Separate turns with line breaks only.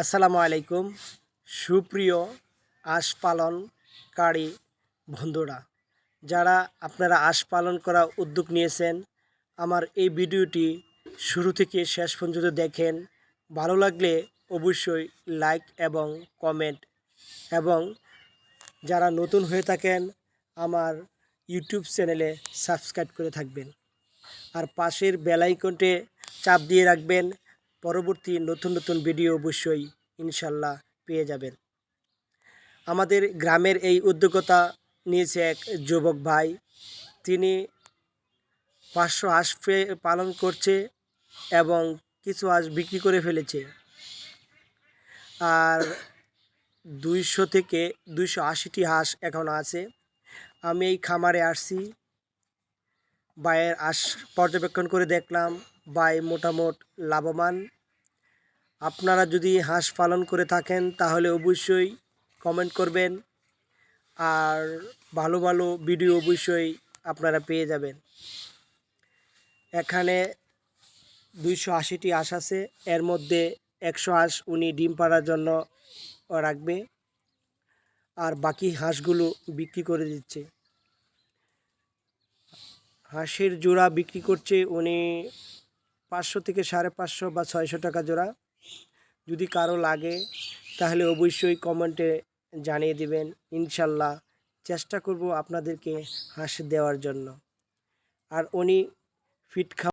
আসসালামু আলাইকুম, সুপ্রিয় আঁশ পালনকারী বন্ধুরা। যারা আপনারা আঁশ পালন করা উদ্যোগ নিয়েছেন, আমার এই ভিডিওটি শুরু থেকে শেষ পর্যন্ত দেখেন। ভালো লাগলে অবশ্যই লাইক এবং কমেন্ট। এবং যারা নতুন হয়ে থাকেন, আমার ইউটিউব চ্যানেলে সাবস্ক্রাইব করে থাকবেন। আর পাশের বেলাইকনটে চাপ দিয়ে রাখবেন পরবর্তী নতুন নতুন ভিডিও অবশ্যই ইনশাল্লাহ পেয়ে যাবেন। আমাদের গ্রামের এই উদ্যোগতা নিয়েছে এক যুবক ভাই। তিনি পাঁচশো হাঁস পালন করছে এবং কিছু হাঁস বিক্রি করে ফেলেছে। আর দুইশো থেকে দুইশো আশিটি হাঁস এখন আছে। আমি এই খামারে আসছি। বায়ের আস পর্যবেক্ষণ করে দেখলাম। বাই মোটামুট লাভবান। আপনারা যদি হাঁস পালন করে থাকেন, তাহলে অবশ্যই কমেন্ট করবেন। আর ভালো ভালো ভিডিও অবশ্যই আপনারা পেয়ে যাবেন। এখানে দুইশো আশিটি হাঁস আছে। এর মধ্যে একশো হাঁস উনি ডিম পাড়ার জন্য রাখবে। আর বাকি হাঁসগুলো বিক্রি করে দিচ্ছে। হাঁসের জোড়া বিক্রি করছে উনি পাঁচশো থেকে সাড়ে পাঁচশো বা ছয়শো টাকা জোড়া। যদি কারও লাগে, তাহলে অবশ্যই কমেন্টে জানিয়ে দিবেন। ইনশাল্লাহ চেষ্টা করব আপনাদেরকে হাসি দেওয়ার জন্য। আর উনি ফিট